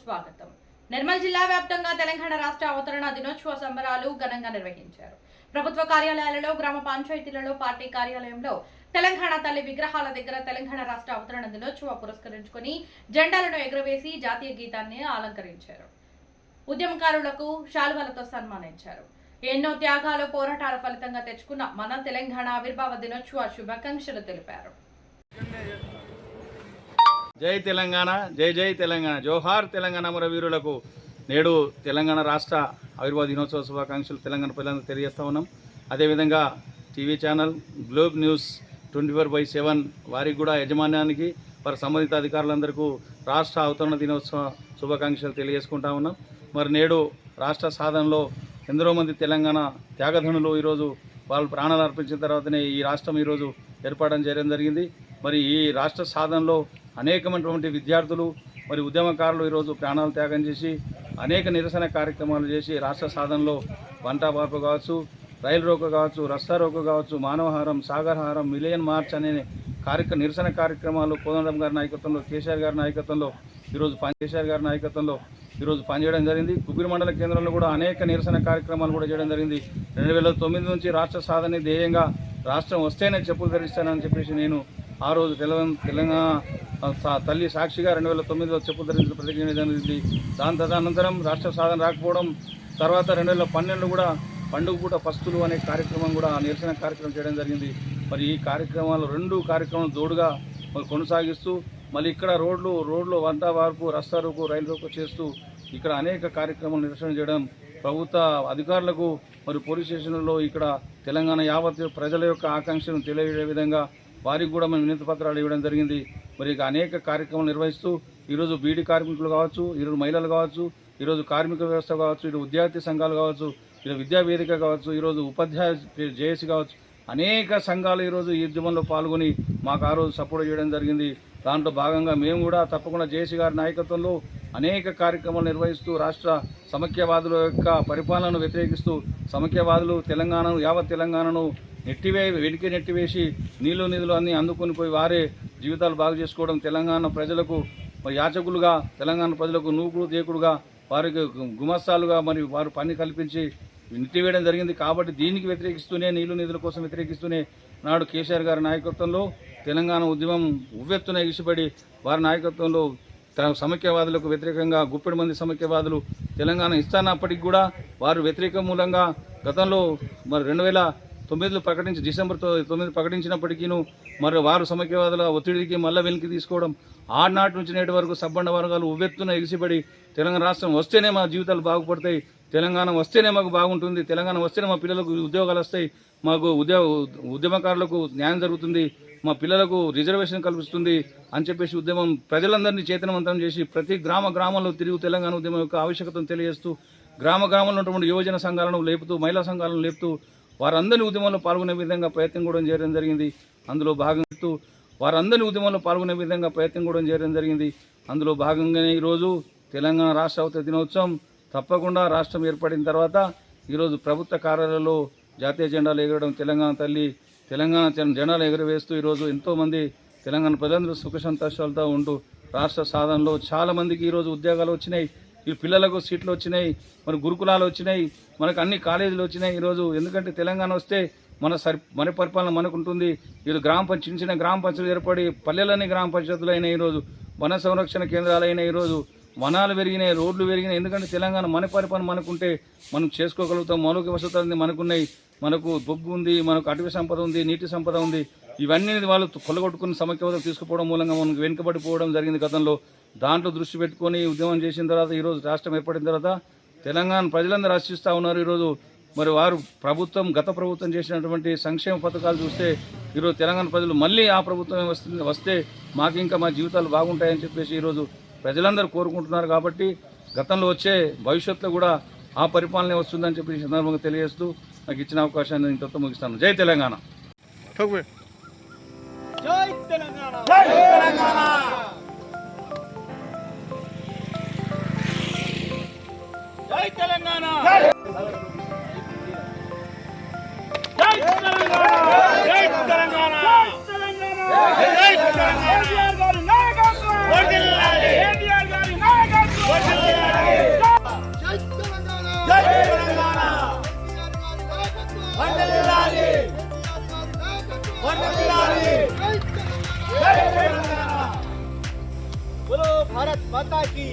స్వాగతం. నిర్మల్ జిల్లా వ్యాప్తంగా తెలంగాణ రాష్ట్ర అవతరణ దినోత్సవ సంబరాలు ఘనంగా నిర్వహించారు. ప్రభుత్వ కార్యాలయాలలో గ్రామ పంచాయతీలలో పార్టీ కార్యాలయంలో తెలంగాణ తల్లి విగ్రహాల దగ్గర తెలంగాణ రాష్ట్ర అవతరణ దినోత్సవ పురస్కరించుకొని జెండాలను ఎగురవేసి జాతీయ గీతాన్ని అలంకరించారు. ఉద్యమకారులకు శాలువలతో సన్మానించారు. ఎన్నో త్యాగాలు పోరాటాల ఫలితంగా తెచ్చుకున్న మన తెలంగాణ ఆవిర్భావ దినోత్సవ శుభాకాంక్షలు తెలిపారు. జై తెలంగాణ జై జై తెలంగాణ. జోహార్ తెలంగాణ అమరవీరులకు నేడు తెలంగాణ రాష్ట్ర ఆవిర్భావ దినోత్సవ శుభాకాంక్షలు తెలంగాణ ప్రజలందరూ తెలియజేస్తూ ఉన్నాం. అదేవిధంగా TV channel globe news twenty four by seven వారికి కూడా యజమాన్యానికి వారి సంబంధిత అధికారులందరికీ రాష్ట్ర అవతరణ దినోత్సవ శుభాకాంక్షలు తెలియజేసుకుంటా ఉన్నాం. మరి నేడు రాష్ట్ర సాధనలో ఎందరో మంది తెలంగాణ త్యాగధనులు ఈరోజు వాళ్ళు ప్రాణాలు అర్పించిన తర్వాతనే ఈ రాష్ట్రం ఈరోజు ఏర్పడడం చేయడం జరిగింది. మరి ఈ రాష్ట్ర సాధనలో అనేకమైనటువంటి విద్యార్థులు మరి ఉద్యమకారులు ఈరోజు ప్రాణాలు త్యాగం చేసి అనేక నిరసన కార్యక్రమాలు చేసి రాష్ట్ర సాధనలో వంట వార్పు కావచ్చు రైలు రోకు కావచ్చు రస్తా రోకు కావచ్చు మానవహారం సాగరహారం మిలియన్ మార్చ్ అనే కార్యక్ర నిరసన కార్యక్రమాలు కోదండం గారి నాయకత్వంలో కేసీఆర్ గారి నాయకత్వంలో ఈరోజు పని కేసీఆర్ గారి నాయకత్వంలో ఈరోజు పనిచేయడం జరిగింది. కుబీర్ మండల కేంద్రంలో కూడా అనేక నిరసన కార్యక్రమాలు కూడా చేయడం జరిగింది. రెండు వేల తొమ్మిది నుంచి రాష్ట్ర సాధన ధ్యేయంగా రాష్ట్రం వస్తేనే చెప్పులు ధరిస్తానని చెప్పేసి నేను ఆ రోజు తెలంగాణ తెలంగాణ తల్లి సాక్షిగా రెండు వేల తొమ్మిదిలో చెప్పులు ధరించిన ప్రతిజ్ఞ జరిగింది దాని తదనంతరం రాష్ట్ర సాధన రాకపోవడం తర్వాత రెండు వేల పన్నెండు కూడా పండుగ పూట పస్తులు అనే కార్యక్రమం కూడా నిరసన కార్యక్రమం చేయడం జరిగింది. మరి ఈ కార్యక్రమాలు రెండు కార్యక్రమాలు జోడుగా మరి కొనసాగిస్తూ మళ్ళీ ఇక్కడ రోడ్లు రోడ్లు వంట వార్పు రస్తా రూపు రైలు రూపు చేస్తూ ఇక్కడ అనేక కార్యక్రమాలు నిరసన చేయడం ప్రభుత్వ అధికారులకు మరి పోలీస్ స్టేషన్లలో ఇక్కడ తెలంగాణ యావత్ ప్రజల యొక్క ఆకాంక్షను తెలియజే విధంగా వారికి కూడా మేము వినతి పత్రాలు ఇవ్వడం జరిగింది. మరి ఇక అనేక కార్యక్రమాలు నిర్వహిస్తూ ఈరోజు బీడీ కార్మికులు కావచ్చు ఈరోజు మహిళలు కావచ్చు ఈరోజు కార్మిక వ్యవస్థ కావచ్చు ఇటు విద్యార్థి సంఘాలు కావచ్చు ఇటు విద్యా వేదిక కావచ్చు ఈరోజు ఉపాధ్యాయ జేఏసీ కావచ్చు అనేక సంఘాలు ఈరోజు ఈ ఉద్యమంలో పాల్గొని మాకు ఆ రోజు సపోర్ట్ చేయడం జరిగింది. దాంట్లో భాగంగా మేము కూడా తప్పకుండా జేసీ గారి నాయకత్వంలో అనేక కార్యక్రమాలు నిర్వహిస్తూ రాష్ట్ర సమైక్యవాదుల యొక్క పరిపాలనను వ్యతిరేకిస్తూ సమైక్యవాదులు తెలంగాణను యావత్ తెలంగాణను నెట్టివే వెడికి నెట్టివేసి నీళ్ళు నిధులు అన్నీ అందుకొని పోయి వారే జీవితాలు బాగు చేసుకోవడం తెలంగాణ ప్రజలకు యాచకులుగా తెలంగాణ ప్రజలకు నూకుడు దేకుడుగా వారికి గుమస్తాలుగా మరి వారు పని కల్పించి నెట్టివేయడం జరిగింది. కాబట్టి దీనికి వ్యతిరేకిస్తూనే నీళ్ళు నిధుల కోసం వ్యతిరేకిస్తూనే నాడు కేసీఆర్ గారి నాయకత్వంలో తెలంగాణ ఉద్యమం ఉవ్వెత్తున ఎగిసిపడి వారి నాయకత్వంలో సమైక్యవాదులకు వ్యతిరేకంగా గుప్పెడు మంది సమైక్యవాదులు తెలంగాణ ఇస్తానప్పటికి కూడా వారు వ్యతిరేక మూలంగా గతంలో మరి రెండు వేల తొమ్మిదిలో ప్రకటించి డిసెంబర్ తొమ్మిది ప్రకటించినప్పటికీను మరి వారు సమైక్యవాదుల ఒత్తిడికి మళ్ళా వెనక్కి తీసుకోవడం ఆనాటి నుంచి నేటి వరకు సబ్బండ వర్గాలు ఉవ్వెత్తున ఎగిసిపడి తెలంగాణ రాష్ట్రం వస్తేనే మా జీవితాలు బాగుపడతాయి తెలంగాణ వస్తేనే మాకు బాగుంటుంది తెలంగాణ వస్తేనే మా పిల్లలకు ఉద్యోగాలు వస్తాయి మాకు ఉద్యోగ ఉద్యమకారులకు న్యాయం జరుగుతుంది మా పిల్లలకు రిజర్వేషన్ కల్పిస్తుంది అని చెప్పేసి ఉద్యమం ప్రజలందరినీ చైతన్యవంతం చేసి ప్రతి గ్రామ గ్రామంలో తిరిగి తెలంగాణ ఉద్యమం యొక్క ఆవశ్యకతను తెలియజేస్తూ గ్రామ గ్రామంలో ఉన్నటువంటి యువజన సంఘాలను లేపుతూ మహిళా సంఘాలను లేపుతూ వారందరినీ ఉద్యమంలో పాల్గొనే విధంగా ప్రయత్నం కూడా చేయడం జరిగింది. అందులో భాగంగా వారందరినీ ఉద్యమంలో పాల్గొనే విధంగా ప్రయత్నం కూడా చేయడం జరిగింది. అందులో భాగంగానే ఈరోజు తెలంగాణ రాష్ట్ర అవతర దినోత్సవం తప్పకుండా రాష్ట్రం ఏర్పడిన తర్వాత ఈరోజు ప్రభుత్వ కార్యాలయంలో జాతీయ జెండాలు ఎగరడం తెలంగాణ తల్లి తెలంగాణ జెండాలు ఎగరవేస్తూ ఈరోజు ఎంతోమంది తెలంగాణ ప్రజలందరూ సుఖ సంతోషాలతో ఉంటూ రాష్ట్ర సాధనలో చాలామందికి ఈరోజు ఉద్యోగాలు వచ్చినాయి ఈ పిల్లలకు సీట్లు వచ్చినాయి మన గురుకులాలు వచ్చినాయి మనకు అన్ని కాలేజీలు వచ్చినాయి ఈరోజు. ఎందుకంటే తెలంగాణ వస్తే మన సరి మన పరిపాలన మనకు ఉంటుంది ఈరోజు గ్రామ పంచాయతీ చిన్న చిన్న గ్రామ పంచాయతీలు ఏర్పడి పల్లెలన్నీ గ్రామ పంచాయతీలు అయినాయి ఈరోజు. వన సంరక్షణ కేంద్రాలు అయినాయి ఈరోజు. వనాలు పెరిగినాయి రోడ్లు పెరిగినాయి. ఎందుకంటే తెలంగాణ మన పరిపాలన మనకుంటే మనం చేసుకోగలుగుతాం. మౌలిక వసతులు మనకున్నాయి. మనకు బొగ్గు ఉంది మనకు అటవీ సంపద ఉంది నీటి సంపద ఉంది. ఇవన్నీ వాళ్ళు కొల్లగొట్టుకుని సమైక్యవాదం తీసుకుపోవడం మూలంగా మనకు వెనుకబడిపోవడం జరిగింది గతంలో. దాంట్లో దృష్టి పెట్టుకొని ఉద్యమం చేసిన తర్వాత ఈరోజు రాష్ట్రం ఏర్పడిన తర్వాత తెలంగాణ ప్రజలందరూ ఆశిస్తూ ఉన్నారు. ఈరోజు మరి వారు ప్రభుత్వం గత ప్రభుత్వం చేసినటువంటి సంక్షేమ పథకాలు చూస్తే ఈరోజు తెలంగాణ ప్రజలు మళ్ళీ ఆ ప్రభుత్వమే వస్తుంది వస్తే మాకు ఇంకా మా జీవితాలు బాగుంటాయని చెప్పేసి ఈరోజు ప్రజలందరూ కోరుకుంటున్నారు కాబట్టి గతంలో వచ్చే భవిష్యత్తులో కూడా ఆ పరిపాలనే వస్తుందని చెప్పి ఈ సందర్భంగా తెలియజేస్తూ నాకు ఇచ్చిన అవకాశాన్ని ఇంతతో ముగిస్తాను. జై తెలంగాణ. కేటీఆర్ గారి बोलो भारत माता की